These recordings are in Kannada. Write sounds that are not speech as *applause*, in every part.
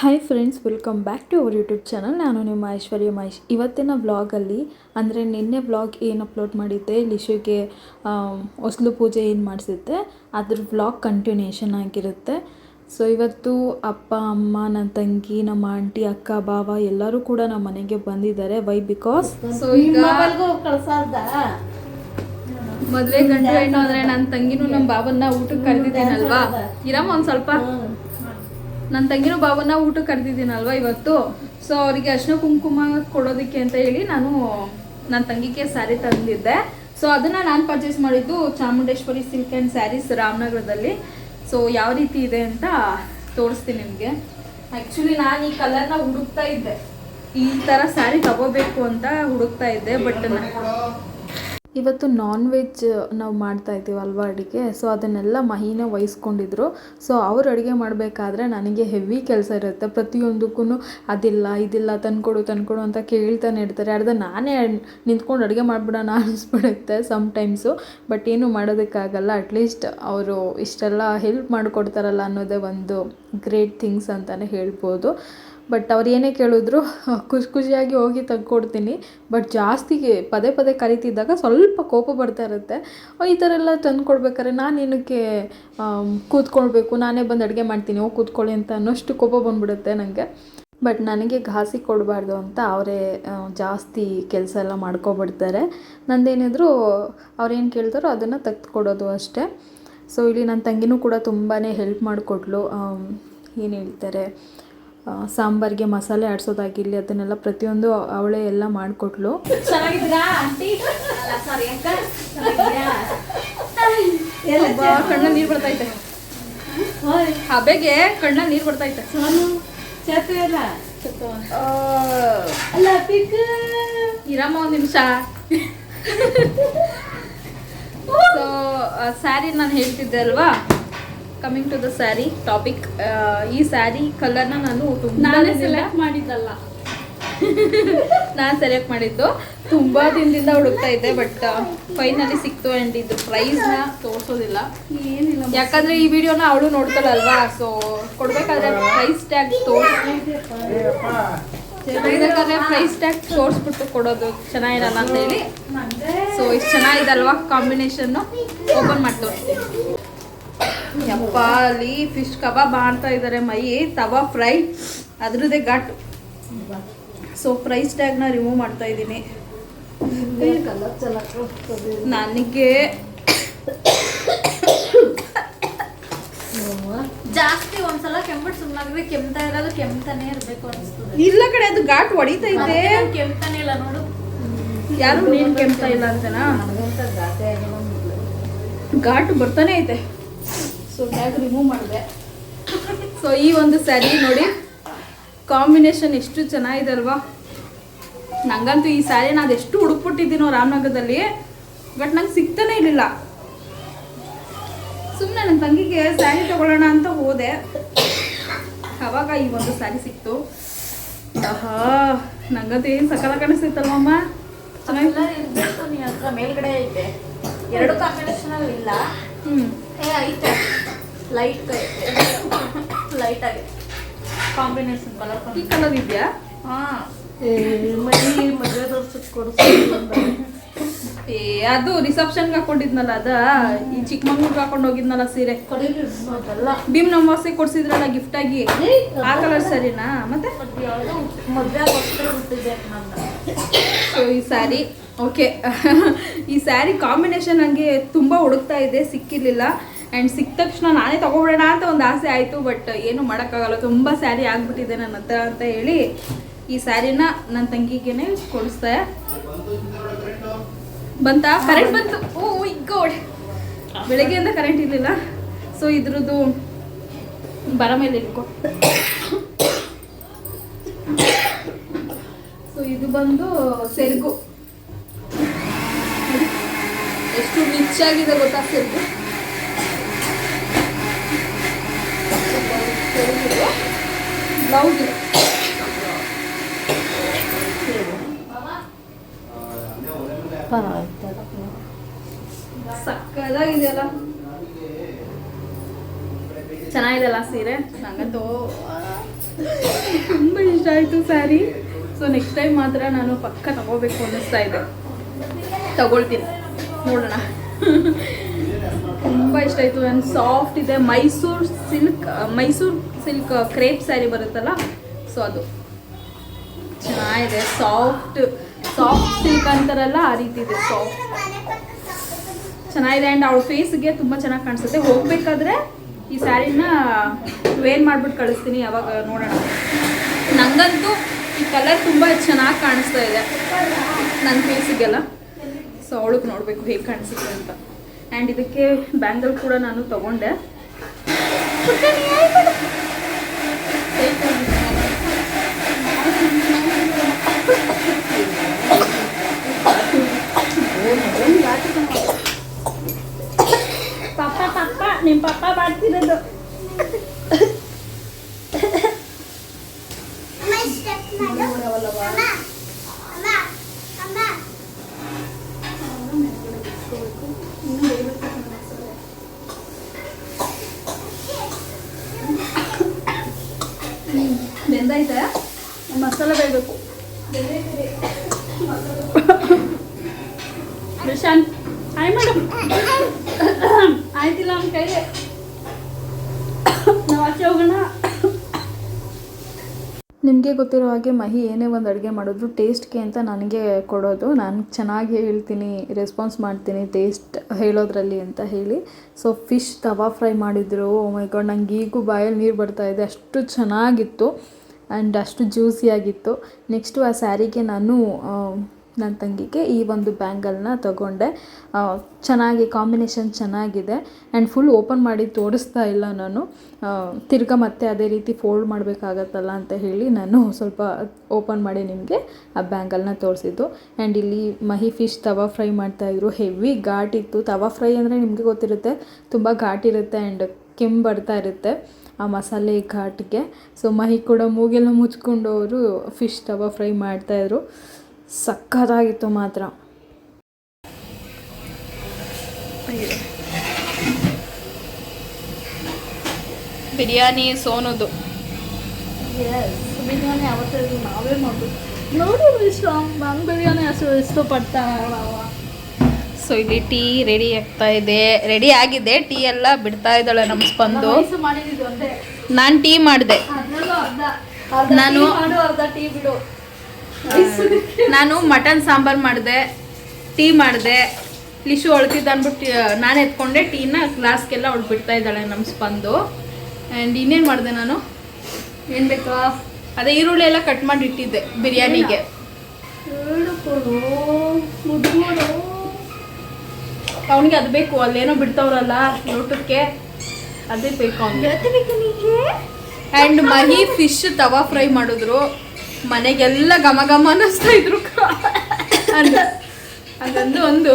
Hi friends welcome back to our YouTube channel ನಾನು ನಿಮ್ಮ ಐಶ್ವರ್ಯ ಮಹೇಶ್. ಇವತ್ತಿನ ಬ್ಲಾಗಲ್ಲಿ ಅಂದರೆ ನಿನ್ನೆ ಬ್ಲಾಗ್ ಏನು ಅಪ್ಲೋಡ್ ಮಾಡಿದ್ದೆ ಲಿಶುಗೆ ಹೊಸಲು ಪೂಜೆ ಏನು ಮಾಡಿಸಿದ್ದೆ ಅದ್ರ ಬ್ಲಾಗ್ ಕಂಟಿನ್ಯೂಷನ್ ಆಗಿರುತ್ತೆ. ಸೊ ಇವತ್ತು ಅಪ್ಪ ಅಮ್ಮ ನನ್ನ ತಂಗಿ ನಮ್ಮ ಆಂಟಿ ಅಕ್ಕ ಬಾವ ಎಲ್ಲರೂ ಕೂಡ ನಮ್ಮ ಮನೆಗೆ ಬಂದಿದ್ದಾರೆ. ವೈ ಬಿಕಾಸ್ ಸೊ ಈಗ ಮದುವೆ ಗಂಟು ಹೆಣ್ಣು ಅಂದ್ರೆ ನನ್ನ ತಂಗಿನೂ ನಮ್ಮ ಬಾಬನ್ನ ಊಟಕ್ಕೆ ಕರೆದಿದ್ದೀನಲ್ವಾ? ಇರಮ್ಮ ಒಂದು ಸ್ವಲ್ಪ. ನನ್ನ ತಂಗಿನ ಬಾಬನ್ನ ಊಟ ಕರೆದಿದ್ದೀನಲ್ವ ಇವತ್ತು? ಸೊ ಅವರಿಗೆ ಅರ್ಶಿನ ಕುಂಕುಮ ಕೊಡೋದಕ್ಕೆ ಅಂತ ಹೇಳಿ ನಾನು ನನ್ನ ತಂಗಿಗೆ ಸ್ಯಾರಿ ತಂದಿದ್ದೆ. ಸೊ ಅದನ್ನ ನಾನು ಪರ್ಚೇಸ್ ಮಾಡಿದ್ದು ಚಾಮುಂಡೇಶ್ವರಿ ಸಿಲ್ಕ್ ಆ್ಯಂಡ್ ಸ್ಯಾರೀಸ್ ರಾಮನಗರದಲ್ಲಿ. ಸೊ ಯಾವ ರೀತಿ ಇದೆ ಅಂತ ತೋರಿಸ್ತೀನಿ ನಿಮಗೆ. ಆ್ಯಕ್ಚುಲಿ ನಾನು ಈ ಕಲರ್ನ ಹುಡುಕ್ತಾ ಇದ್ದೆ. ಈ ಥರ ಸ್ಯಾರಿ ತಗೋಬೇಕು ಅಂತ ಹುಡುಕ್ತಾ ಇದ್ದೆ ಬಟ್ ಇವತ್ತು ನಾನ್ ವೆಜ್ ನಾವು ಮಾಡ್ತಾ ಇದ್ದೀವಲ್ವ ಅಡುಗೆ? ಸೊ ಅದನ್ನೆಲ್ಲ ಮಹಿನ ವಹಿಸ್ಕೊಂಡಿದ್ರು. ಸೊ ಅವ್ರು ಅಡುಗೆ ಮಾಡಬೇಕಾದ್ರೆ ನನಗೆ ಹೆವಿ ಕೆಲಸ ಇರುತ್ತೆ. ಪ್ರತಿಯೊಂದಕ್ಕೂ ಅದಿಲ್ಲ, ಇದಿಲ್ಲ, ತಂದ್ಕೊಡು ತಂದ್ಕೊಡು ಅಂತ ಕೇಳ್ತಾನೆ ಇರ್ತಾರೆ. ಅರ್ಧ ನಾನೇ ನಿಂತ್ಕೊಂಡು ಅಡುಗೆ ಮಾಡಿಬಿಡೋಣ ಸಮ್ ಟೈಮ್ಸು ಬಟ್ ಏನು ಮಾಡೋದಕ್ಕಾಗಲ್ಲ. ಅಟ್ಲೀಸ್ಟ್ ಅವರು ಇಷ್ಟೆಲ್ಲ ಹೆಲ್ಪ್ ಮಾಡಿಕೊಡ್ತಾರಲ್ಲ ಅನ್ನೋದೇ ಒಂದು ಗ್ರೇಟ್ ಥಿಂಗ್ಸ್ ಅಂತಲೇ ಹೇಳ್ಬೋದು. ಬಟ್ ಅವ್ರು ಏನೇ ಕೇಳಿದ್ರು, ಖುಷಿ ಖುಷಿಯಾಗಿ ಹೋಗಿ ತಂದುಕೊಡ್ತೀನಿ. ಬಟ್ ಜಾಸ್ತಿ ಪದೇ ಪದೇ ಕರಿತಿದ್ದಾಗ ಸ್ವಲ್ಪ ಕೋಪ ಬರ್ತಾ ಇರುತ್ತೆ. ಈ ಥರ ಎಲ್ಲ ತಂದು ಕೊಡ್ಬೇಕಾದ್ರೆ ನಾನು ಏನಕ್ಕೆ ಕೂತ್ಕೊಳ್ಬೇಕು? ನಾನೇ ಬಂದು ಅಡುಗೆ ಮಾಡ್ತೀನಿ, ಹೋಗಿ ಕೂತ್ಕೊಳ್ಳಿ ಅಂತ ಅನ್ನೋಷ್ಟು ಕೋಪ ಬಂದ್ಬಿಡುತ್ತೆ ನನಗೆ ಬಟ್ ನನಗೆ ಘಾಸಿ ಕೊಡಬಾರ್ದು ಅಂತ ಅವರೇ ಜಾಸ್ತಿ ಕೆಲಸ ಎಲ್ಲ ಮಾಡ್ಕೊಬಿಡ್ತಾರೆ. ನಂದೇನಿದ್ರು ಅವ್ರೇನು ಕೇಳ್ತಾರೋ ಅದನ್ನು ತೆಗೆದುಕೊಡೋದು ಅಷ್ಟೇ. ಸೊ ಇಲ್ಲಿ ನನ್ನ ತಂಗಿನೂ ಕೂಡ ತುಂಬಾ ಹೆಲ್ಪ್ ಮಾಡಿಕೊಟ್ಲು. ಏನು ಹೇಳ್ತಾರೆ? ಸಾಂಬಾರ್ಗೆ ಮಸಾಲೆ ಆಡ್ಸೋದಾಗಿರಲಿ ಅದನ್ನೆಲ್ಲ ಪ್ರತಿಯೊಂದು ಅವಳೇ ಎಲ್ಲ ಮಾಡಿಕೊಟ್ಲು. ಚೆನ್ನಾಗಿದ್ದೀರಾ ಆಂಟಿ? ಸಾರಿ ಅಕ್ಕ. ಚೆನ್ನಾಗಿದ್ದೀರಾ? ಕಣ್ಣ ನೀರು ಬರ್ತೈತೆ ಹಬೆಗೆ ಕಣ್ಣ ನೀರು ಬರ್ತೈತೆ ಇರಮ್ಮ ಒಂದು ನಿಮಿಷ. ಸೊ ಸ್ಯಾರಿ ನಾನು ಹೇಳ್ತಿದ್ದೆ ಅಲ್ವಾ? Coming to the saree topic ಈ ಸ್ಯಾರಿ ಕಲರ್ನ ನಾನು ತುಂಬ ನಾನೇ ಸೆಲೆಕ್ಟ್ ಮಾಡಿದ್ದಲ್ಲ. *laughs* ನಾನು ಸೆಲೆಕ್ಟ್ ಮಾಡಿದ್ದು ತುಂಬ ದಿನದಿಂದ ಹುಡುಕ್ತಾ ಇದ್ದೆ ಬಟ್ ಫೈನಲಿ ಸಿಕ್ತು ಅಂಡ್ ಇದು ಪ್ರೈಸ್ನ ತೋರಿಸೋದಿಲ್ಲ. ಏನಿಲ್ಲ ಯಾಕಂದ್ರೆ ಈ ವಿಡಿಯೋನ ಅವಳು ನೋಡ್ತಾಳಲ್ವಾ ಸೊ ಕೊಡ್ಬೇಕಾದ್ರೆ ಪ್ರೈಸ್ ಟ್ಯಾಗ್ ತೋರಿಸಿ ಪ್ರೈಸ್ ಟ್ಯಾಗ್ ತೋರಿಸ್ಬಿಟ್ಟು ಕೊಡೋದು ಚೆನ್ನಾಗಿರಲ್ಲ ಅಂತ ಹೇಳಿ. ಸೊ ಇಷ್ಟು ಚೆನ್ನಾಗಿದಲ್ವಾ ಕಾಂಬಿನೇಷನ್ ಓಪನ್ ಮಾಡಿ ತೋರಿಸ್ತೀನಿ. ಯಪ್ಪ ಅಲ್ಲಿ ಫಿಶ್ ಕಬಾಬ್ ಮಾಡ್ತಾ ಇದ್ದಾರೆ ಮೈ ತವಾ ಫ್ರೈ ಅದ್ರದ್ದೇ ಘಾಟು. ಸೊ ಪ್ರೈಸ್ ಟ್ಯಾಗ್ನ ರಿಮೂವ್ ಮಾಡ್ತಾ ಇದ್ದೀನಿ. ನನಗೆ ಜಾಸ್ತಿ ಒಂದ್ಸಲ ಕೆಂಪು ಸುಮ್ಮನಾಗ್ರೆ ಕೆಮ್ತಾ ಇರೋದು ಕೆಮ್ತಾನೆ ಇರ್ಬೇಕು ಅನಿಸ್ತದೆ. ಇಲ್ಲ ಕಡೆ ಅದು ಘಾಟ್ ಹೊಡಿತಾ ಇದೆ. ಕೆಮ್ತಾನೆ ಇಲ್ಲ ನೋಡು. ಯಾರು ನೀನು ಕೆಮ್ತಾ ಇಲ್ಲ ಅಂತನಾ? ಘಾಟ್ ಬರ್ತಾನೆ ಐತೆ. ಸೊ ಟ್ಯಾಗ್ ರಿಮೂವ್ ಮಾಡಿದೆ. ಸೊ ಈ ಒಂದು ಸ್ಯಾರಿ ನೋಡಿ ಕಾಂಬಿನೇಷನ್ ಎಷ್ಟು ಚೆನ್ನಾಗಿದೆ ಅಲ್ವಾ ನಂಗಂತೂ ಈ ಸ್ಯಾರಿನ ಅದೆಷ್ಟು ಹುಡುಕ್ಬಿಟ್ಟಿದ್ದೀನೋ ರಾಮನಗರದಲ್ಲಿ ಬಟ್ ನಂಗೆ ಸಿಗ್ತಾನೆ ಇರಲಿಲ್ಲ. ಸುಮ್ಮನೆ ನನ್ನ ತಂಗಿಗೆ ಸ್ಯಾರಿ ತಗೊಳ್ಳೋಣ ಅಂತ ಹೋದೆ. ಅವಾಗ ಈ ಒಂದು ಸ್ಯಾರಿ ಸಿಕ್ತು. ಆಹಾ ನಂಗಂತೂ ಏನು ಸಕಲ ಕಾಣಿಸ್ತಲ್ವಮ್ಮ ಚೆನ್ನಾಗಿಲ್ಲ ಹತ್ರ ಮೇಲ್ಗಡೆ ಐತೆ. ಎರಡು ಕಾಂಬಿನೇಷನಲ್ಲಿ ಇಲ್ಲ. ಹ್ಞೂ ಏ ಐತೆ. ಲೈಟ್ ಲೈಟ್ ಆಗಿದೆ ಕಾಂಬಿನೇಷನ್ ಕಲರ್ ಈ ಕಲರ್ ಇದೆಯಾ? ಹಾಂ. ಮದುವೆ ತೋರ್ಸಕ್ ಕೊಡ್ಸ್ಕೊಂಡು ಏ ಅದು ರಿಸೆಪ್ಷನ್ಗೆ ಹಾಕೊಂಡಿದ್ನಲ್ಲ ಅದ? ಈ ಚಿಕ್ಕಮಂಗ್ಳೂರ್ಗೆ ಹಾಕೊಂಡು ಹೋಗಿದ್ನಲ್ಲ ಸೀರೆ ಅದೆಲ್ಲ. ಭೀಮ್ ನಮಾಸೆ ಕೊಡ್ಸಿದ್ರಲ್ಲ ಗಿಫ್ಟ್ ಆಗಿ? ಆ ಕಲರ್ ಸರಿನಾ? ಮತ್ತೆ? ಮದುವೆ ಸೊ ಈ ಸ್ಯಾರಿ ಓಕೆ ಈ ಸ್ಯಾರಿ ಕಾಂಬಿನೇಷನ್ ಹಂಗೆ ತುಂಬ ಹುಡುಕ್ತಾ ಇದೆ ಸಿಕ್ಕಿರ್ಲಿಲ್ಲ. ಆ್ಯಂಡ್ ಸಿಕ್ಕ ತಕ್ಷಣ ನಾನೇ ತೊಗೊಬಿಡೋಣ ಅಂತ ಒಂದು ಆಸೆ ಆಯಿತು ಬಟ್ ಏನು ಮಾಡೋಕ್ಕಾಗಲ್ಲ. ತುಂಬ ಸ್ಯಾರಿ ಆಗಿಬಿಟ್ಟಿದೆ ನನ್ನ ಹತ್ರ ಅಂತ ಹೇಳಿ ಈ ಸ್ಯಾರಿನ ನನ್ನ ತಂಗಿಗೇನೆ ಕೊಡಿಸ್ದೆ. ಬಂತಾ? ಕರೆಂಟ್ ಬಂತು. ಓ ಗೋಡ್ ಬೆಳಗ್ಗೆಯಿಂದ ಕರೆಂಟ್ ಇರಲಿಲ್ಲ. ಸೊ ಇದ್ರದ್ದು ಬರ ಮೇಲೆ ಇಟ್ಕೊ. ಸೊ ಇದು ಬಂದು ಸೆರಗು. ಎಷ್ಟು ರಿಚ್ ಆಗಿದೆ ಗೊತ್ತಾ ಬ್ಲೌಸ್ ಸಕ್ಕದಾಗಿದೆಯಲ್ಲ. ಚೆನ್ನಾಗಿದೆಯಲ್ಲ ಸೀರೆ? ನನಗಂತೂ *laughs* ತುಂಬ ಇಷ್ಟ ಆಯಿತು ಸ್ಯಾರಿ. ಸೊ ನೆಕ್ಸ್ಟ್ ಟೈಮ್ ಮಾತ್ರ ನಾನು ಪಕ್ಕ ತಗೋಬೇಕು ಅನ್ನಿಸ್ತಾ ಇದೆ. ತಗೊಳ್ತೀನಿ. ನೋಡೋಣ. *laughs* ತುಂಬ ಇಷ್ಟ ಆಯಿತು. ಅಂಡ್ ಸಾಫ್ಟ್ ಇದೆ. Mysore silk Mysore silk crepe saree ಬರುತ್ತಲ್ಲ? ಸೊ ಅದು. ಚೆನ್ನಾಗಿದೆ. ಸಾಫ್ಟ್ ಸಾಫ್ಟ್ ಸಿಲ್ಕ್ ಅಂತಾರಲ್ಲ, ಆ ರೀತಿ ಇದೆ. ಸಾಫ್ಟ್ ಚೆನ್ನಾಗಿದೆ. ಆ್ಯಂಡ್ ಅವಳ ಫೇಸ್ಗೆ ತುಂಬ ಚೆನ್ನಾಗಿ ಕಾಣಿಸುತ್ತೆ. ಹೋಗ್ಬೇಕಾದ್ರೆ ಈ ಸ್ಯಾರಿನ ವೇರ್ ಮಾಡ್ಬಿಟ್ಟು ಕಳಿಸ್ತೀನಿ. ಯಾವಾಗ, ನೋಡೋಣ. ನನಗಂತೂ ಈ ಕಲರ್ ತುಂಬ ಚೆನ್ನಾಗಿ ಕಾಣಿಸ್ತಾ ಇದೆ. ನನ್ನ ಫೇಸಿಗೆಲ್ಲ ಸೊ ಅವಳಿಗೆ ನೋಡಬೇಕು ಹೇಗೆ ಕಾಣಿಸುತ್ತೆ ಅಂತ. ಆ್ಯಂಡ್ ಇದಕ್ಕೆ ಬ್ಯಾಂಗಲ್ ಕೂಡ ನಾನು ತಗೊಂಡೆ. ಪಪ್ಪ ಪಪ್ಪ ನಿಮ್ಮ ಪಪ್ಪ ಮಾಡ್ತಿರೋದು. ಬೆಂದೈತೆ ಮಸಾಲೆ ಬೇಯಬೇಕು. ಪ್ರಶಾಂತ್ ಹಾಯ್ ಮೇಡಮ್ *coughs* ಆಯ್ತಿಲ್ಲ ನಮ್ಮ ಕೈಗೆ. ನಾವು ಆಚೆ ಹೋಗೋಣ. ನಿಮಗೆ ಗೊತ್ತಿರೋ ಹಾಗೆ ಮಹಿ ಏನೇ ಒಂದು ಅಡುಗೆ ಮಾಡಿದ್ರು ಟೇಸ್ಟ್ಗೆ ಅಂತ ನನಗೆ ಕೊಡೋದು. ನಾನು ಚೆನ್ನಾಗಿ ಹೇಳ್ತೀನಿ ರೆಸ್ಪಾನ್ಸ್ ಮಾಡ್ತೀನಿ ಟೇಸ್ಟ್ ಹೇಳೋದ್ರಲ್ಲಿ ಅಂತ ಹೇಳಿ. ಸೊ ಫಿಶ್ ತವಾ ಫ್ರೈ ಮಾಡಿದ್ರು. ಮೈ ಗಾಡ್ ನಂಗೆ ಈಗೂ ಬಾಯಲ್ಲಿ ನೀರು ಬರ್ತಾ ಇದೆ. ಅಷ್ಟು ಚೆನ್ನಾಗಿತ್ತು. ಆ್ಯಂಡ್ ಅಷ್ಟು ಜ್ಯೂಸಿಯಾಗಿತ್ತು ನೆಕ್ಸ್ಟು ಆ ಸ್ಯಾರಿಗೆ ನಾನು ನನ್ನ ತಂಗಿಗೆ ಈ ಒಂದು ಬ್ಯಾಂಗಲ್ನ ತಗೊಂಡೆ. ಚೆನ್ನಾಗಿ ಕಾಂಬಿನೇಷನ್ ಚೆನ್ನಾಗಿದೆ. ಆ್ಯಂಡ್ ಫುಲ್ ಓಪನ್ ಮಾಡಿ ತೋರಿಸ್ತಾ ಇಲ್ಲ ನಾನು. ತಿರ್ಗಾ ಮತ್ತೆ ಅದೇ ರೀತಿ ಫೋಲ್ಡ್ ಮಾಡಬೇಕಾಗತ್ತಲ್ಲ ಅಂತ ಹೇಳಿ ನಾನು ಸ್ವಲ್ಪ ಓಪನ್ ಮಾಡಿ ನಿಮಗೆ ಆ ಬ್ಯಾಂಗಲ್ನ ತೋರಿಸಿದ್ದು. ಆ್ಯಂಡ್ ಇಲ್ಲಿ ಮಹಿ ಫಿಶ್ ತವಾ ಫ್ರೈ ಮಾಡ್ತಾಯಿದ್ರು ಹೆವಿ ಘಾಟಿತ್ತು ತವಾ ಫ್ರೈ ಅಂದರೆ ನಿಮಗೆ ಗೊತ್ತಿರುತ್ತೆ, ತುಂಬ ಘಾಟಿರುತ್ತೆ ಆ್ಯಂಡ್ ಕೆಮ್ಮು ಬರ್ತಾ ಇರುತ್ತೆ ಆ ಮಸಾಲೆ ಘಾಟ್ಗೆ. ಸೊ ಮಹಿ ಕೂಡ ಮೂಗೆಲ್ಲ ಮುಚ್ಕೊಂಡು ಅವರು ಫಿಶ್ ತವಾ ಫ್ರೈ ಮಾಡ್ತಾಯಿದ್ರು ಸಕ್ಕತ್ತಾಗಿತ್ತು ಮಾತ್ರ. ಬಿರಿಯಾನಿ ಸೋನೋದು. ಬಿರಿಯಾನಿ ಯಾವತ್ತೂ ನಾವೇ ಮಾಡ್ಬೇಕು ನೋಡಿ ವಿಶ್ರಾಮ್ ನಂಗೆ ಬಿರಿಯಾನಿ ಹೆಸರು ಇಷ್ಟಪಡ್ತಾನೆ ಸೊ ಇಲ್ಲಿ ಟೀ ರೆಡಿ ಆಗ್ತಾ ಇದೆ. ರೆಡಿ ಆಗಿದೆ ಟೀ ಎಲ್ಲ ಬಿಡ್ತಾ ಇದ್ದಾಳೆ ನಮ್ಮ ಸ್ಪಂದು. ನಾನು ಟೀ ಮಾಡಿದೆ. ಅದ್ರಲ್ಲೂ ಅರ್ಧ. ಅರ್ಧ ನಾನು- ಟೀ ಬಿಡು. ನಾನು ಮಟನ್ ಸಾಂಬಾರ್ ಮಾಡಿದೆ ಟೀ ಮಾಡಿದೆ. ಲಿಶು ಅಳ್ತಿದ್ದ ಅಂದ್ಬಿಟ್ಟು ನಾನು ಎತ್ಕೊಂಡೆ ಟೀನ ಗ್ಲಾಸ್ಗೆಲ್ಲ ಅವಳು ಬಿಡ್ತಾ ಇದ್ದಾಳೆ ನಮ್ಮ ಸ್ಪಂದು. ಆ್ಯಂಡ್ ಇನ್ನೇನು ಮಾಡಿದೆ ನಾನು? ಏನು ಬೇಕಾ? ಅದೇ ಈರುಳ್ಳಿ ಎಲ್ಲ ಕಟ್ ಮಾಡಿ ಇಟ್ಟಿದ್ದೆ ಬಿರಿಯಾನಿಗೆ. ಅವನಿಗೆ ಅದು ಬೇಕು ಅಲ್ಲೇನೋ ಬಿಡ್ತಾವ್ರಲ್ಲ ಊಟಕ್ಕೆ ಅದೇ ಬೇಕು ಅವನಿಗೆ. And Mahi fish tawa fry ಮಾಡಿದ್ರು. ಮನೆಗೆಲ್ಲ ಘಮ ಘಮ ಅನ್ನಿಸ್ತಾ ಇದ್ರು ಅದೊಂದು ಒಂದು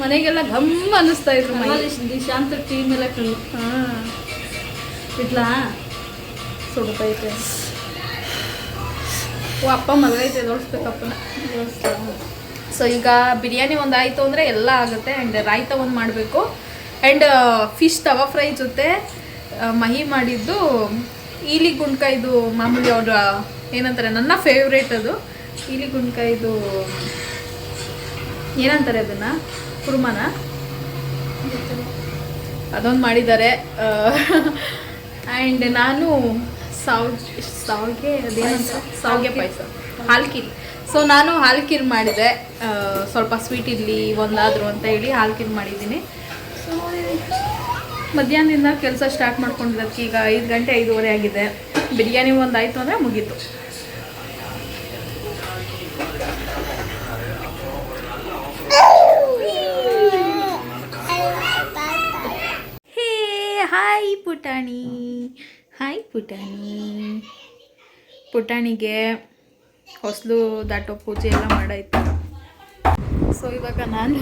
ಮನೆಗೆಲ್ಲ ಘಮ್ ಅನ್ನಿಸ್ತಾ ಇದ್ರು ಶಾಂತ ದಿಶಾಂತ ಟೀ ಮೇಲೆ ಕಣ್ಣು ಹಾಂ. ಬಿಡ್ಲಾ ಸುಡ್ತೈತೆ ಓ ಅಪ್ಪ ಮಲಗೈತೆ ದೋಡಿಸ್ಬೇಕಪ್ಪನ ಸೊ ಈಗ ಬಿರಿಯಾನಿ ಒಂದು ಆಯಿತು ಅಂದರೆ ಎಲ್ಲ ಆಗುತ್ತೆ ಆ್ಯಂಡ್ ರಾಯ್ತ ಒಂದು ಮಾಡಬೇಕು. ಆ್ಯಂಡ್ ಫಿಶ್ ತವಾ ಫ್ರೈ ಜೊತೆ ಮಹಿ ಮಾಡಿದ್ದು ಈಲಿ ಗುಂಡ್ಕಾಯ್ದು ಮಾಮೂಲಿ ಅವ್ರ ಏನಂತಾರೆ ನನ್ನ ಫೇವ್ರೇಟ್ ಅದು. ಇಲಿ ಗುಂಡ್ಕಾಯ್ದು ಏನಂತಾರೆ ಅದನ್ನು? ಕುರ್ಮನ? ಅದೊಂದು ಮಾಡಿದ್ದಾರೆ. ಆ್ಯಂಡ್ ನಾನು ಸಾವ್ ಸಾವ್ಗೆ ಅದೇನಂತ? ಸಾವ್ಗೆ ಪಾಯಸ. ಹಾಲ್ಕಿರ್ ಸೊ ನಾನು ಹಾಲ್ಕಿರ್ ಮಾಡಿದೆ. ಸ್ವಲ್ಪ ಸ್ವೀಟ್ ಇರಲಿ ಒಂದಾದ್ರು ಅಂತ ಹೇಳಿ ಹಾಲ್ಕಿರ್ ಮಾಡಿದ್ದೀನಿ. ಸೊ ಮಧ್ಯಾಹ್ನದಿಂದ ಕೆಲಸ ಸ್ಟಾರ್ಟ್ ಮಾಡ್ಕೊಂಡಿದ್ದಕ್ಕೆ ಈಗ ಐದು ಗಂಟೆ ಐದೂವರೆ ಆಗಿದೆ. ಬಿರಿಯಾನಿ ಒಂದು ಆಯಿತು ಅಂದರೆ ಮುಗೀತು. ಹೇ, ಹಾಯ್ ಪುಟಾಣಿ. ಹಾಯ್ ಪುಟಾಣಿ. ಪುಟಾಣಿಗೆ ಹೊಸಲು ದಾಟೋ ಪೂಜೆ ಎಲ್ಲ ಮಾಡಾಯ್ತು. ಸೊ ಇವಾಗ ನಾನು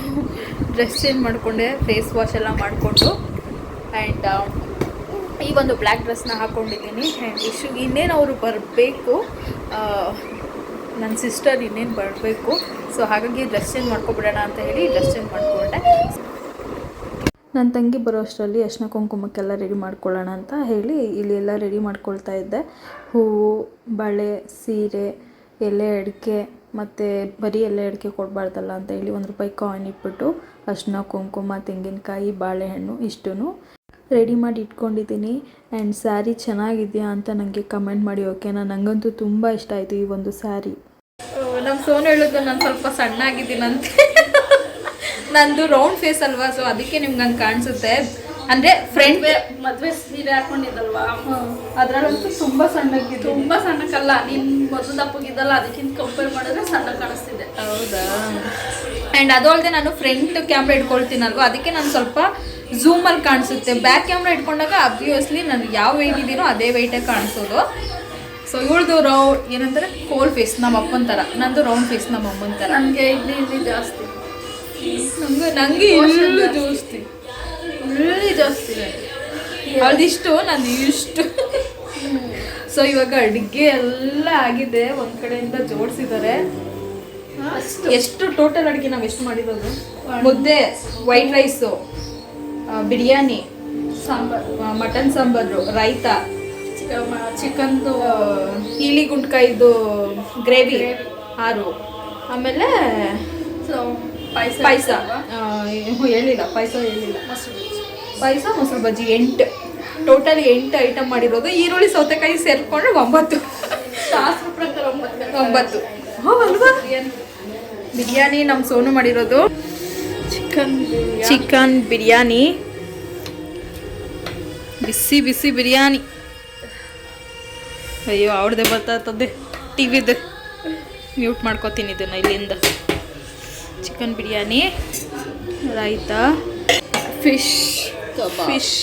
ಡ್ರೆಸ್ ಚೇಂಜ್ ಮಾಡಿಕೊಂಡೆ ಫೇಸ್ ವಾಶ್ ಎಲ್ಲ ಮಾಡಿಕೊಂಡು ಆ್ಯಂಡ್ ಈ ಒಂದು ಬ್ಲ್ಯಾಕ್ ಡ್ರೆಸ್ನ ಹಾಕ್ಕೊಂಡಿದ್ದೀನಿ ಆ್ಯಂಡ್ ಇಶು ಇನ್ನೇನು ಅವರು ಬರಬೇಕು ನನ್ನ ಸಿಸ್ಟರ್ ಇನ್ನೇನು ಬರಬೇಕು. ಸೊ ಹಾಗಾಗಿ ಡ್ರೆಸ್ ಚೇಂಜ್ ಮಾಡ್ಕೊಬಿಡೋಣ ಅಂತ ಹೇಳಿ ಡ್ರೆಸ್ ಚೇಂಜ್ ಮಾಡಿಕೊಂಡೆ ನನ್ನ ತಂಗಿ ಬರೋ ಅಷ್ಟರಲ್ಲಿ ಅರ್ಶಿನ ಕುಂಕುಮಕ್ಕೆಲ್ಲ ರೆಡಿ ಮಾಡ್ಕೊಳ್ಳೋಣ ಅಂತ ಹೇಳಿ ಇಲ್ಲಿ ಎಲ್ಲ ರೆಡಿ ಮಾಡ್ಕೊಳ್ತಾ ಇದ್ದೆ. ಹೂವು, ಬಳೆ, ಸೀರೆ, ಎಲೆ ಅಡಿಕೆ, ಮತ್ತು ಬರೀ ಎಲೆ ಅಡಿಕೆ ಕೊಡಬಾರ್ದಲ್ಲ ಅಂತ ಹೇಳಿ ಒಂದು ರೂಪಾಯಿ ಕಾಯಿನ್ ಇಟ್ಬಿಟ್ಟು ಅರ್ಶಿನ, ಕುಂಕುಮ, ತೆಂಗಿನಕಾಯಿ, ಬಾಳೆಹಣ್ಣು ಇಷ್ಟೂ ರೆಡಿ ಮಾಡಿ ಇಟ್ಕೊಂಡಿದ್ದೀನಿ ಆ್ಯಂಡ್ ಸ್ಯಾರಿ ಚೆನ್ನಾಗಿದೆಯಾ ಅಂತ ನನಗೆ ಕಮೆಂಟ್ ಮಾಡಿ ಓಕೆನಾ ನನಗಂತೂ ತುಂಬ ಇಷ್ಟ ಆಯಿತು ಈ ಒಂದು ಸ್ಯಾರಿ. ನಮ್ಮ ಸೋನು ಹೇಳಿದ್ರು ನಾನು ಸ್ವಲ್ಪ ಸಣ್ಣ ಆಗಿದ್ದೀನಂತೆ *laughs* ನಂದು ರೌಂಡ್ ಫೇಸ್ ಅಲ್ವಾ ಸೊ ಅದಕ್ಕೆ ನಿಮ್ಗೆ ಹಂಗೆ ಕಾಣಿಸುತ್ತೆ. ಅಂದರೆ ಫ್ರೆಂಡ್ ಮದ್ವೆ ಸೀರೆ ಹಾಕೊಂಡಿದ್ದಲ್ವಾ? ಅದರಲ್ಲಂತೂ ತುಂಬ ಸಣ್ಣಕ್ಕೆ ತುಂಬಾ ಸಣ್ಣಕ್ಕಲ್ಲ ನೀನ್ ಮೊದಲು ದಪ್ಪಗಿದ್ದಲ್ಲ ಅದಕ್ಕಿಂತ ಕಂಪೇರ್ ಮಾಡಿದ್ರೆ ಸಣ್ಣ ಕಾಣಿಸ್ತಿದೆ. ಹೌದಾ? ಆ್ಯಂಡ್ ಅದು ಅಲ್ಲದೆ ನಾನು ಫ್ರಂಟ್ ಕ್ಯಾಮ್ರಾ ಇಟ್ಕೊಳ್ತೀನಲ್ವ ಅದಕ್ಕೆ ನಾನು ಸ್ವಲ್ಪ ಝೂಮಲ್ಲಿ ಕಾಣಿಸುತ್ತೆ. ಬ್ಯಾಕ್ ಕ್ಯಾಮ್ರಾ ಇಟ್ಕೊಂಡಾಗ ಅಬ್ವಿಯಸ್ಲಿ ನಾನು ಯಾವ ವೆಯ್ಟ್ ಇದ್ದೀನೋ ಅದೇ ವೆಯ್ಟಾಗಿ ಕಾಣಿಸೋದು. ಸೊ ಇವಳ್ದು ರೌ ಏನಂತಾರೆ? ಕೋಲ್ ಫೇಸ್ ನಮ್ಮ ಅಪ್ಪನ ಥರ ನಂದು ರೌಂಡ್ ಫೇಸ್ ನಮ್ಮ ಅಮ್ಮನ ಥರ ನನಗೆ ಇಲ್ಲಿ ಇಲ್ಲಿ ಜಾಸ್ತಿ. ನಂಗೆ ನನಗೆ ಇಲ್ಲಿ ಜಾಸ್ತಿ. ಇಲ್ಲಿ ಜಾಸ್ತಿ. ಅದಿಷ್ಟು ನಂದು ಇಷ್ಟು. ಸೊ ಇವಾಗ ಅಡುಗೆ ಎಲ್ಲ ಆಗಿದೆ. ಒಂದು ಕಡೆಯಿಂದ ಜೋಡಿಸಿದ್ದಾರೆ. ಎಷ್ಟು ಟೋಟಲ್ ಅಡುಗೆ ನಾವು ಎಷ್ಟು ಮಾಡಿರೋದು? ಮುದ್ದೆ white rice biryani sambar mutton sambar raita ಚಿಕನ್ದು ಈಲಿ ಗುಂಡ್ಕಾಯಿದು ಗ್ರೇವಿ ಆರು. ಆಮೇಲೆ ಪಾಯಸ ಪಾಯಸ. ಹೇಳಿಲ್ಲ. ಪಾಯಸ ಹೇಳಿಲ್ಲ. ಪಾಯಸ ಮೊಸರು ಬಜ್ಜಿ ಎಂಟು. ಟೋಟಲ್ ಎಂಟು ಐಟಮ್ ಮಾಡಿರೋದು. ಈರುಳ್ಳಿ ಸೌತೆಕಾಯಿ ಸೇರಿಕೊಂಡ್ರೆ ಒಂಬತ್ತು. ಶಾಸ್ತ್ರ ಪ್ರಕಾರ ಒಂಬತ್ತು. ಒಂಬತ್ತು. ಹೋ ಅಲ್ವಾ? ಬಿರಿಯಾನಿ ನಮ್ಮ ಸೋನು ಮಾಡಿರೋದು. ಚಿಕನ್ ಚಿಕನ್ ಬಿರಿಯಾನಿ ಬಿಸಿ ಬಿಸಿ ಬಿರಿಯಾನಿ. ಅಯ್ಯೋ ಅವ್ರದ್ದೇ ಬರ್ತಾ ಇರ್ತದೆ ಟಿವಿದು. ಮ್ಯೂಟ್ ಮಾಡ್ಕೋತೀನಿ ಇದನ್ನು ಇಲ್ಲಿಂದ. Chicken biryani raita fish fish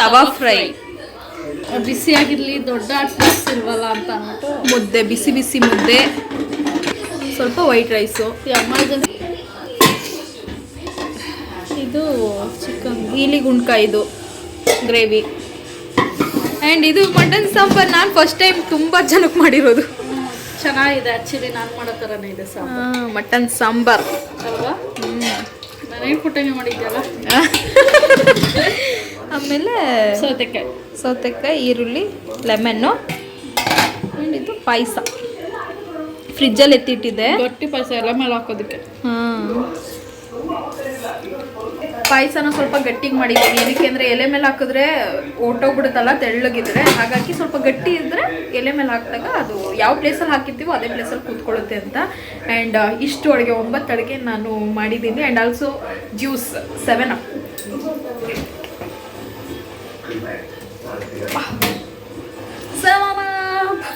tawa fry ಬಿಸಿ ಆಗಿರಲಿ ದೊಡ್ಡ ಫಿಶ್ ಇಲ್ವಲ್ಲ ಅಂತ ಅಂದ್ಬಿಟ್ಟು. ಮುದ್ದೆ ಬಿಸಿ ಬಿಸಿ ಮುದ್ದೆ. ಸ್ವಲ್ಪ ವೈಟ್ ರೈಸು ಅಮೆಝಾನ್ ಇದು ಚಿಕನ್ ಈಲಿ ಗುಂಡ್ಕಾಯಿದು ಗ್ರೇವಿ. ಆ್ಯಂಡ್ ಇದು ಮಟನ್ ಸಾಂಬಾರ್ ನಾನು ಫಸ್ಟ್ ಟೈಮ್ ತುಂಬ ಜನಕ್ಕೆ ಮಾಡಿರೋದು. ಚೆನ್ನಾಗಿದೆ ಆ್ಯಕ್ಚುಲಿ ನಾನು ಮಾಡೋ ಥರನೇ ಇದೆ ಸಾಂಬಾರ್. ಮಟನ್ ಸಾಂಬಾರ್. ಅಲ್ವಾ ನಾನು ಮಾಡಿದ್ದೆಲ್ಲ ಆಮೇಲೆ ಸೌತೆಕಾಯಿ. ಸೌತೆಕಾಯಿ ಈರುಳ್ಳಿ ಲೆಮನ್ನು ಆ್ಯಂಡ್ ಇದು ಪಾಯಸ. ಫ್ರಿಜ್ಜಲ್ಲಿ ಎತ್ತಿಟ್ಟಿದೆ ಗಟ್ಟಿ ಪಾಯಸ ಎಲ್ಲ ಮೇಲೆ ಹಾಕೋದಕ್ಕೆ. ಹಾಂ ಪಾಯಸನ ಸ್ವಲ್ಪ ಗಟ್ಟಿಗೆ ಮಾಡಿದ್ದೀನಿ. ಏನಕ್ಕೆ ಅಂದರೆ ಎಲೆ ಮೇಲೆ ಹಾಕಿದ್ರೆ ಓಟೋಗ್ಬಿಡುತ್ತಲ್ಲ ತೆಳ್ಳಗಿದ್ರೆ. ಹಾಗಾಗಿ ಸ್ವಲ್ಪ ಗಟ್ಟಿ ಇದ್ದರೆ ಎಲೆ ಮೇಲೆ ಹಾಕಿದಾಗ ಅದು ಯಾವ ಪ್ಲೇಸಲ್ಲಿ ಹಾಕಿರ್ತೀವೋ ಅದೇ ಪ್ಲೇಸಲ್ಲಿ ಕೂತ್ಕೊಳ್ಳುತ್ತೆ ಅಂತ. ಆ್ಯಂಡ್ ಇಷ್ಟು ಅಡುಗೆ ಒಂಬತ್ತು ಅಡುಗೆ ನಾನು ಮಾಡಿದ್ದೀನಿ. And also juice Seven Up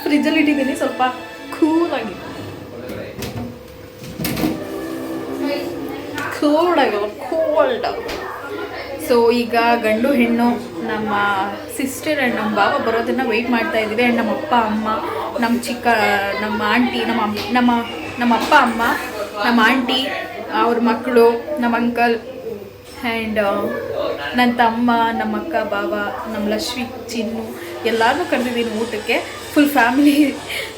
ಫ್ರಿಜ್ಜಲ್ಲಿ ಇಟ್ಟಿದ್ದೀನಿ ಸ್ವಲ್ಪ ಕೂಲಾಗಿ ಕೂಲ್ ಆಗಲ್ಲ ಕೋಲ್ಡ್ ಸೊ ಈಗ ಗಂಡು, ಹೆಣ್ಣು, ನಮ್ಮ ಸಿಸ್ಟರ್ ಆ್ಯಂಡ್ ನಮ್ಮ ಬಾವ ಬರೋದನ್ನ ವೆಯ್ಟ್ ಮಾಡ್ತಾ ಇದ್ದೀವಿ. ಆ್ಯಂಡ್ ನಮ್ಮ ಅಪ್ಪ, ಅಮ್ಮ, ನಮ್ಮ ಚಿಕ್ಕ, ನಮ್ಮ ಆಂಟಿ ನಮ್ಮ ನಮ್ಮ ನಮ್ಮ ಅಪ್ಪ, ಅಮ್ಮ, ನಮ್ಮ ಆಂಟಿ ಅವ್ರ ಮಕ್ಕಳು, ನಮ್ಮ ಅಂಕಲ್ ಆ್ಯಂಡ್ ನನ್ನ ತಮ್ಮ, ನಮ್ಮ ಅಕ್ಕ ಬಾವ ನಮ್ಮ ಲಕ್ಷ್ಮಿ, ಚಿನ್ನು ಎಲ್ಲರೂ ಕರೆದಿದ್ದೀನಿ ಊಟಕ್ಕೆ. ಫುಲ್ ಫ್ಯಾಮಿಲಿ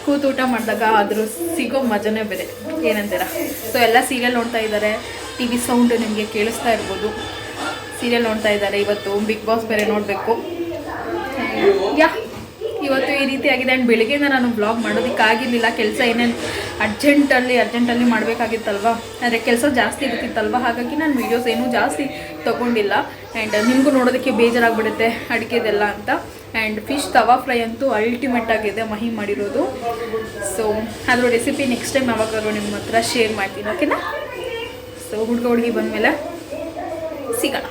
ಕೂತು ಊಟ ಮಾಡಿದಾಗ ಆದರೂ ಸಿಗೋ ಮಜನೇ ಬೇರೆ. ಏನಂತೀರ? ಸೊ ಎಲ್ಲ ಸೀರಿಯಲ್ ನೋಡ್ತಾ ಇದ್ದಾರೆ. ಟಿ ವಿ ಸೌಂಡ್ ನಿಮಗೆ ಕೇಳಿಸ್ತಾ ಇರ್ಬೋದು. ಸೀರಿಯಲ್ ನೋಡ್ತಾ ಇದ್ದಾರೆ. ಇವತ್ತು ಬಿಗ್ ಬಾಸ್ ಬೇರೆ ನೋಡಬೇಕು. ಯಾ, ಇವತ್ತು ಈ ರೀತಿ ಆಗಿದೆ ಆ್ಯಂಡ್ ಬೆಳಿಗ್ಗೆಯಿಂದ ನಾನು ಬ್ಲಾಗ್ ಮಾಡೋದಕ್ಕಾಗಿರಲಿಲ್ಲ ಕೆಲಸ ಏನೇನು ಅರ್ಜೆಂಟಲ್ಲಿ ಅರ್ಜೆಂಟಲ್ಲಿ ಮಾಡಬೇಕಾಗಿತ್ತಲ್ವ? ಅಂದರೆ ಕೆಲಸ ಜಾಸ್ತಿ ಇರ್ತಿತ್ತಲ್ವ ಹಾಗಾಗಿ ನಾನು ವೀಡಿಯೋಸ್ ಏನೂ ಜಾಸ್ತಿ ತೊಗೊಂಡಿಲ್ಲ. ಆ್ಯಂಡ್ ನಿಮಗೂ ನೋಡೋದಕ್ಕೆ ಬೇಜಾರಾಗ್ಬಿಡುತ್ತೆ ಅಡುಗೆದೆಲ್ಲ ಅಂತ. ಆ್ಯಂಡ್ ಫಿಶ್ ತವಾ ಫ್ರೈ ಅಂತೂ ಅಲ್ಟಿಮೇಟ್ ಆಗಿದೆ ಮಹಿ ಮಾಡಿರೋದು. ಸೊ ಅದರ ರೆಸಿಪಿ ನೆಕ್ಸ್ಟ್ ಟೈಮ್ ಯಾವಾಗಾದ್ರೂ ನಿಮ್ಮ ಹತ್ರ ಶೇರ್ ಮಾಡ್ತೀನಿ. ಓಕೆನಾ ಸೊ ಹುಡುಗ ಹುಡುಗಿ ಬಂದಮೇಲೆ ಸಿಗೋಣ.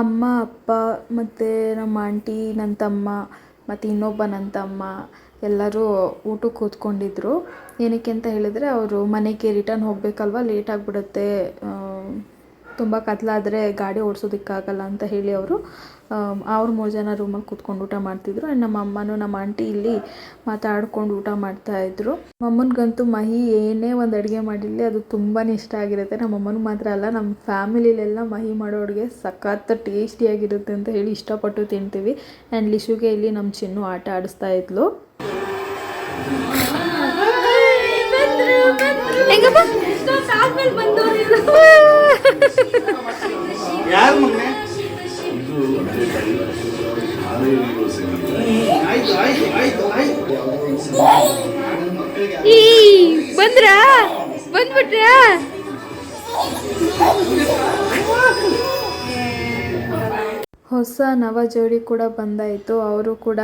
ಅಮ್ಮ, ಅಪ್ಪ ಮತ್ತು ನಮ್ಮ ಆಂಟಿ ನನ್ನ ತಮ್ಮ ಮತ್ತು ಇನ್ನೊಬ್ಬ ನನ್ನ ತಮ್ಮ ಎಲ್ಲರೂ ಊಟಕ್ಕೆ ಕೂತ್ಕೊಂಡಿದ್ರು. ಏನಕ್ಕೆ ಅಂತ ಹೇಳಿದರೆ ಅವರು ಮನೆಗೆ ರಿಟರ್ನ್ ಹೋಗಬೇಕಲ್ವ? ಲೇಟ್ ಆಗಿಬಿಡುತ್ತೆ. ತುಂಬ ಕತ್ಲಾದರೆ ಗಾಡಿ ಓಡಿಸೋದಕ್ಕಾಗಲ್ಲ ಅಂತ ಹೇಳಿ ಅವರು ಅವ್ರು ಮೂರು ಜನ ರೂಮಲ್ಲಿ ಕೂತ್ಕೊಂಡು ಊಟ ಮಾಡ್ತಿದ್ರು. ಆ್ಯಂಡ್ ನಮ್ಮ ಅಮ್ಮನೂ ನಮ್ಮ ಆಂಟಿ ಇಲ್ಲಿ ಮಾತಾಡ್ಕೊಂಡು ಊಟ ಮಾಡ್ತಾಯಿದ್ರು ಅಮ್ಮನಿಗಂತೂ ಮಹಿ ಏನೇ ಒಂದು ಅಡುಗೆ ಮಾಡಿರಲಿ, ಅದು ತುಂಬಾ ಇಷ್ಟ ಆಗಿರುತ್ತೆ. ನಮ್ಮ ಅಮ್ಮನಿಗೆ ಮಾತ್ರ ಅಲ್ಲ, ನಮ್ಮ ಫ್ಯಾಮಿಲಿಲೆಲ್ಲ ಮಹಿ ಮಾಡೋ ಅಡುಗೆ ಸಖತ್ ಟೇಸ್ಟಿಯಾಗಿರುತ್ತೆ ಅಂತ ಹೇಳಿ ಇಷ್ಟಪಟ್ಟು ತಿಂತೀವಿ. ಆ್ಯಂಡ್ ಲಿಶುಗೆ ಇಲ್ಲಿ ನಮ್ಮ ಚಿನ್ನು ಆಟ ಆಡಿಸ್ತಾ ಇದ್ಲು. ಹೆಂಗಪ್ಪ? ಯಾರು ಮೊನ್ನೆ ಆಯ್ತು ಬಂದ್ರಾ? ಹೊಸ ನವ ಜೋಡಿ ಕೂಡ ಬಂದಾಯಿತು. ಅವರು ಕೂಡ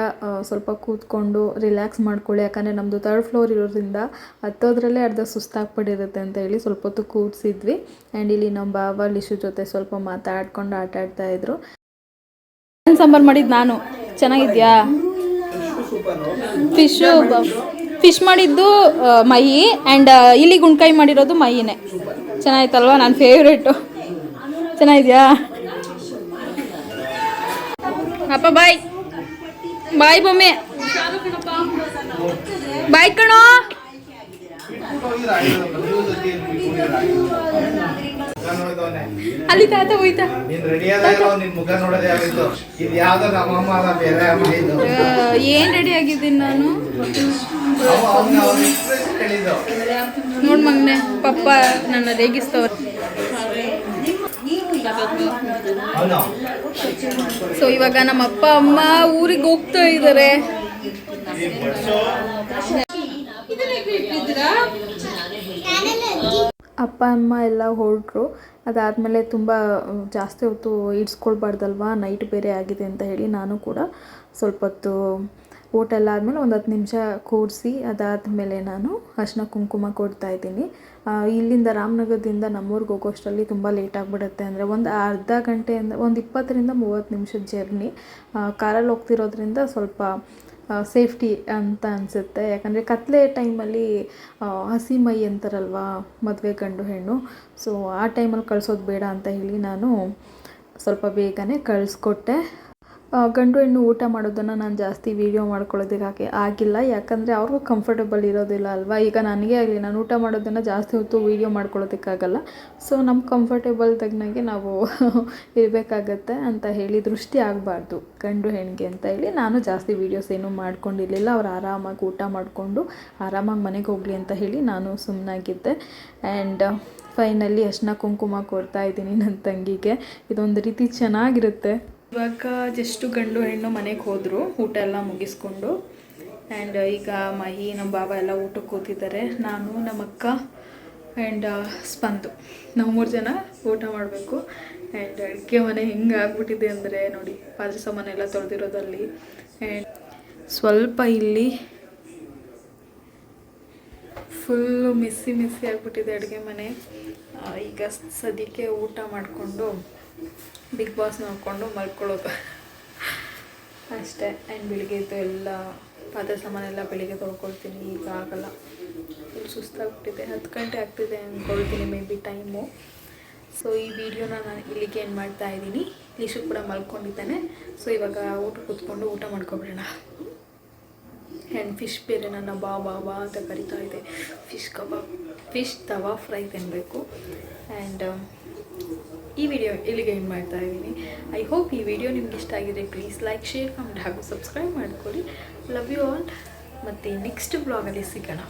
ಸ್ವಲ್ಪ ಕೂತ್ಕೊಂಡು ರಿಲ್ಯಾಕ್ಸ್ ಮಾಡ್ಕೊಳ್ಳಿ. ಯಾಕಂದರೆ ನಮ್ಮದು ತರ್ಡ್ ಫ್ಲೋರ್ ಇರೋದ್ರಿಂದ ಹತ್ತೋದ್ರಲ್ಲೇ ಅರ್ಧ ಸುಸ್ತಾಗ್ಬಿಟ್ಟಿರುತ್ತೆ ಅಂತ ಹೇಳಿ ಸ್ವಲ್ಪ ಹೊತ್ತು ಕೂರಿಸಿದ್ವಿ ಆ್ಯಂಡ್ ಇಲ್ಲಿ ನಮ್ಮ ಬಾಬಾ ಲಿಶು ಜೊತೆ ಸ್ವಲ್ಪ ಮಾತಾಡ್ಕೊಂಡು ಆಟ ಇದ್ರು. ಸಾಂಬಾರು ಮಾಡಿದ್ದು ನಾನು. ಚೆನ್ನಾಗಿದ್ಯಾ? ಫಿಶು ಫಿಶ್ ಮಾಡಿದ್ದು ಮೈ ಆ್ಯಂಡ್ ಇಲ್ಲಿ ಗುಂಡ್ಕಾಯಿ ಮಾಡಿರೋದು ಮೈನೇ ಚೆನ್ನಾಗಿತ್ತಲ್ವಾ? ನನ್ನ ಫೇವ್ರೇಟು ಚೆನ್ನಾಗಿದ್ಯಾ? ಅಪ್ಪ ಬಾಯ್ ಬಾಯ್ ಬೊಮ್ಮೆ. ಬಾಯ್ ಕಣೋ. ಅಲ್ಲಿ ತಾತ ಹೋಯ್ತಾ? ಏನ್ ರೆಡಿ ಆಗಿದ್ದೀನಿ ನಾನು? ನೋಡ್ ಮಗನೆ ಪಪ್ಪ ನನ್ನ ರೇಗಿಸ್ತವ್ರ. ಸೊ ಇವಾಗ ನಮ್ಮ ಅಪ್ಪ, ಅಮ್ಮ ಊರಿಗೆ ಹೋಗ್ತಾ ಇದ್ದಾರೆ ಅಪ್ಪ, ಅಮ್ಮ ಎಲ್ಲ ಹೊರಟ್ರು. ಅದಾದಮೇಲೆ ತುಂಬ ಜಾಸ್ತಿ ಹೊತ್ತು ಇಡ್ಸ್ಕೊಳ್ಬಾರ್ದಲ್ವಾ? ನೈಟ್ ಬೇರೆ ಆಗಿದೆ ಅಂತ ಹೇಳಿ ನಾನು ಕೂಡ ಸ್ವಲ್ಪ ಹೊತ್ತು ಊಟ ಎಲ್ಲ ಆದಮೇಲೆ ಒಂದು ಹತ್ತು ನಿಮಿಷ ಕೂರಿಸಿ, ಅದಾದಮೇಲೆ ನಾನು ಅರ್ಶಿನ ಕುಂಕುಮ ಕೊಡ್ತಾ ಇದ್ದೀನಿ. ಇಲ್ಲಿಂದ ರಾಮನಗರದಿಂದ ನಮ್ಮೂರಿಗೆ ಹೋಗೋಷ್ಟರಲ್ಲಿ ತುಂಬ ಲೇಟ್ ಆಗಿಬಿಡುತ್ತೆ ಅಂದರೆ ಒಂದು ಅರ್ಧ ಗಂಟೆಯಿಂದ ಒಂದು ಇಪ್ಪತ್ತರಿಂದ ಮೂವತ್ತು ನಿಮಿಷದ ಜರ್ನಿ ಕಾರಲ್ಲಿ ಹೋಗ್ತಿರೋದ್ರಿಂದ ಸ್ವಲ್ಪ ಸೇಫ್ಟಿ ಅಂತ ಅನಿಸುತ್ತೆ. ಯಾಕಂದರೆ ಕತ್ಲೆ ಟೈಮಲ್ಲಿ ಹಸಿ ಮೈ ಅಂತಾರಲ್ವಾ, ಮದುವೆ ಗಂಡು ಹೆಣ್ಣು. ಸೊ ಆ ಟೈಮಲ್ಲಿ ಕಳಿಸೋದು ಬೇಡ ಅಂತ ಹೇಳಿ ನಾನು ಸ್ವಲ್ಪ ಬೇಗನೆ ಕಳಿಸ್ಕೊಟ್ಟೆ. ಗಂಡು ಹೆಣ್ಣು ಊಟ ಮಾಡೋದನ್ನು ನಾನು ಜಾಸ್ತಿ ವೀಡಿಯೋ ಮಾಡ್ಕೊಳ್ಳೋದಕ್ಕೆ ಆಗಿಲ್ಲ. ಯಾಕಂದರೆ ಅವ್ರಿಗೂ ಕಂಫರ್ಟಬಲ್ ಇರೋದಿಲ್ಲ ಅಲ್ವಾ? ಈಗ ನನಗೆ ಆಗಲಿ, ನಾನು ಊಟ ಮಾಡೋದನ್ನು ಜಾಸ್ತಿ ಹೊತ್ತು ವೀಡಿಯೋ ಮಾಡ್ಕೊಳ್ಳೋದಕ್ಕಾಗಲ್ಲ. ಸೊ ನಮ್ಮ ಕಂಫರ್ಟೇಬಲ್ ತಗ್ನಾಗೆ ನಾವು *laughs* ಇರಬೇಕಾಗತ್ತೆ ಅಂತ ಹೇಳಿ ದೃಷ್ಟಿ ಆಗಬಾರ್ದು ಗಂಡು ಹೆಣ್ಣಿಗೆ ಅಂತ ಹೇಳಿ. ನಾನು ಜಾಸ್ತಿ ವೀಡಿಯೋಸ್ ಏನೂ ಮಾಡ್ಕೊಂಡಿರಲಿಲ್ಲ. ಅವ್ರು ಆರಾಮಾಗಿ ಊಟ ಮಾಡಿಕೊಂಡು ಆರಾಮಾಗಿ ಮನೆಗೆ ಹೋಗಲಿ ಅಂತ ಹೇಳಿ ನಾನು ಸುಮ್ಮನಾಗಿದ್ದೆ ಆ್ಯಂಡ್ ಫೈನಲಿ ಅರ್ಶಿನ ಕುಂಕುಮ ಕೊಡ್ತಾ ಇದ್ದೀನಿ ನನ್ನ ತಂಗಿಗೆ. ಇದೊಂದು ರೀತಿ ಚೆನ್ನಾಗಿರುತ್ತೆ. ಇವಾಗ ಜಸ್ಟು ಗಂಡು ಹೆಣ್ಣು ಮನೆಗೆ ಹೋದರು, ಊಟ ಎಲ್ಲ ಮುಗಿಸ್ಕೊಂಡು. ಆ್ಯಂಡ್ ಈಗ ಮಹಿ, ನಮ್ಮ ಬಾಬಾ ಎಲ್ಲ ಊಟಕ್ಕೆ ಕೂತಿದ್ದಾರೆ. ನಾನು, ನಮ್ಮ ಅಕ್ಕ ಆ್ಯಂಡ್ ಸ್ಪಂದು. ನಾವು ಮೂರು ಜನ ಊಟ ಮಾಡಬೇಕು. ಆ್ಯಂಡ್ ಅಡುಗೆ ಮನೆ ಹೆಂಗೆ ಆಗ್ಬಿಟ್ಟಿದೆ ಅಂದರೆ ನೋಡಿ, ಪಾತ್ರೆ ಸಾಮಾನೆಲ್ಲ ತೊಳೆದಿರೋದಲ್ಲಿ. ಆ್ಯಂಡ್ ಸ್ವಲ್ಪ ಇಲ್ಲಿ ಫುಲ್ಲು ಮಿಸ್ಸಿ ಮಿಸ್ಸಿ ಆಗಿಬಿಟ್ಟಿದೆ ಅಡುಗೆ ಮನೆ. ಈಗ ಸದ್ಯಕ್ಕೆ ಊಟ ಮಾಡಿಕೊಂಡು ಬಿಗ್ ಬಾಸ್ ನೋಡಿಕೊಂಡು ಮಲ್ಕೊಳ್ಳೋದು. ಅಷ್ಟೇ. ಆ್ಯಂಡ್ ಬೆಳಿಗ್ಗೆ ಎದ್ದು ಎಲ್ಲ ಪಾತ್ರೆ ಸಾಮಾನೆಲ್ಲ ಬೆಳಿಗ್ಗೆ ತೊಳ್ಕೊಳ್ತೀನಿ. ಈಗ ಆಗಲ್ಲ. ಫುಲ್ ಸುಸ್ತಾಗ್ಬಿಟ್ಟಿದೆ. ಹತ್ತು ಗಂಟೆ ಆಗ್ತಿದೆ ಅಂದ್ಕೊಳ್ತೀನಿ. ಮೇ ಬಿ ಟೈಮು ಸೊ ಈ ವಿಡಿಯೋನ ನಾನು ಇಲ್ಲಿಗೆ ಏನು ಮಾಡ್ತಾ ಇದ್ದೀನಿ. ಲಿಶು ಕೂಡ ಮಲ್ಕೊಂಡಿದ್ದಾನೆ. ಸೊ ಇವಾಗ ಊಟ ಕೂತ್ಕೊಂಡು ಊಟ ಮಾಡ್ಕೊಬಿಡೋಣ. ಆ್ಯಂಡ್ ಫಿಶ್ ಬೇರೆ ನನ್ನ ಬಾ ಬಾ ಬಾ ಅಂತ ಕರಿತಾ ಇದೆ. Fish kebab fish tawa fry ತಿನ್ನಬೇಕು ಆ್ಯಂಡ್ ಈ ವಿಡಿಯೋ ಇಲ್ಲಿಗೆ ಏನು ಮಾಡ್ತಾ ಇದ್ದೀನಿ. ಐ ಹೋಪ್ ಈ ವಿಡಿಯೋ ನಿಮ್ಗೆ ಇಷ್ಟ ಆಗಿದೆ. ಪ್ಲೀಸ್ ಲೈಕ್ ಶೇರ್ ಕಮೆಂಟ್ ಹಾಗೂ ಸಬ್ಸ್ಕ್ರೈಬ್ ಮಾಡ್ಕೊಳ್ಳಿ. ಲವ್ ಯು ಆಲ್ ಮತ್ತು ನೆಕ್ಸ್ಟ್ ಬ್ಲಾಗಲ್ಲಿ ಸಿಗೋಣ.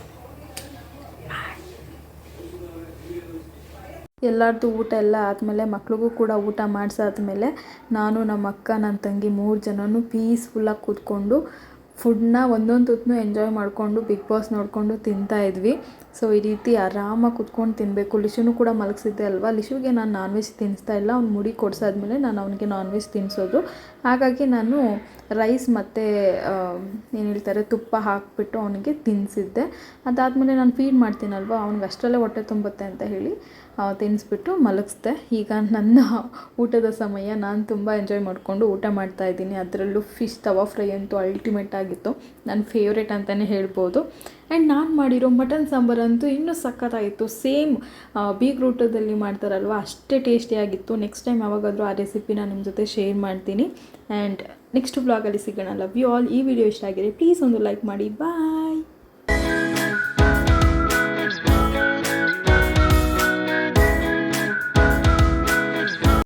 ಎಲ್ಲರದ್ದು ಊಟ ಎಲ್ಲ ಆದಮೇಲೆ ಮಕ್ಳಿಗೂ ಕೂಡ ಊಟ ಮಾಡಿಸಾದ್ಮೇಲೆ ನಾನು ನಮ್ಮ ಅಕ್ಕ ನನ್ನ ತಂಗಿ ಮೂರು ಜನನೂ ಪೀಸ್ಫುಲ್ಲಾಗಿ ಕೂತ್ಕೊಂಡು ಫುಡ್ನ ಒಂದೊಂದು ತುತ್ತನ್ನು ಎಂಜಾಯ್ ಮಾಡಿಕೊಂಡು ಬಿಗ್ ಬಾಸ್ ನೋಡಿಕೊಂಡು ತಿಂತಾ ಇದ್ವಿ. ಸೊ, ಈ ರೀತಿ ಆರಾಮಾಗಿ ಕುತ್ಕೊಂಡು ತಿನ್ನಬೇಕು ಲಿಶುನು ಕೂಡ ಮಲಗಿಸಿದ್ದೆ ಅಲ್ವಾ? ಲಿಶುಗೆ ನಾನು ನಾನ್ ವೆಜ್ ತಿನ್ನಿಸ್ತಾ ಇಲ್ಲ. ಅವ್ನು ಮುಡಿ ಕೊಡ್ಸಾದ್ಮೇಲೆ ನಾನು ಅವನಿಗೆ ನಾನ್ ವೆಜ್ ತಿನ್ನಿಸೋದು ಹಾಗಾಗಿ ನಾನು ರೈಸ್ ಮತ್ತು ಏನು ಹೇಳ್ತಾರೆ, ತುಪ್ಪ ಹಾಕಿಬಿಟ್ಟು ಅವನಿಗೆ ತಿನ್ನಿಸಿದ್ದೆ ಅದಾದಮೇಲೆ ನಾನು ಫೀಡ್ ಮಾಡ್ತೀನಲ್ವ, ಅವ್ನಿಗೆ ಅಷ್ಟರಲ್ಲೇ ಹೊಟ್ಟೆ ತುಂಬುತ್ತೆ ಅಂತ ಹೇಳಿ ತಿನ್ನಿಸ್ಬಿಟ್ಟು ಮಲಗಿಸ್ದೆ. ಈಗ ನನ್ನ ಊಟದ ಸಮಯ, ನಾನು ತುಂಬ ಎಂಜಾಯ್ ಮಾಡಿಕೊಂಡು ಊಟ ಮಾಡ್ತಾ ಇದ್ದೀನಿ. ಅದರಲ್ಲೂ ಫಿಶ್ ತವಾ ಫ್ರೈ ಅಂತೂ ಅಲ್ಟಿಮೇಟ್ ಆಗಿತ್ತು. ನನ್ನ ಫೇವ್ರೇಟ್ ಅಂತಲೇ ಹೇಳ್ಬೋದು. ಆ್ಯಂಡ್ ನಾನು ಮಾಡಿರೋ ಮಟನ್ ಸಾಂಬಾರಂತೂ ಇನ್ನೂ ಸಖತ್ತಾಗಿತ್ತು. ಸೇಮ್ ಬೀಗ್ ರೂಟದಲ್ಲಿ ಮಾಡ್ತಾರಲ್ವ? ಅಷ್ಟೇ ಟೇಸ್ಟಿಯಾಗಿತ್ತು ನೆಕ್ಸ್ಟ್ ಟೈಮ್ ಯಾವಾಗಾದರೂ ಆ ರೆಸಿಪಿನ ನಿಮ್ಮ ಜೊತೆ ಶೇರ್ ಮಾಡ್ತೀನಿ. ಆ್ಯಂಡ್ ನೆಕ್ಸ್ಟ್ ಬ್ಲಾಗಲ್ಲಿ ಸಿಗೋಣ ಲವ್ ಯು ಆಲ್ ಈ ವಿಡಿಯೋ ಇಷ್ಟ ಆಗಿದೆ ಪ್ಲೀಸ್ ಒಂದು ಲೈಕ್ ಮಾಡಿ. ಬಾಯ್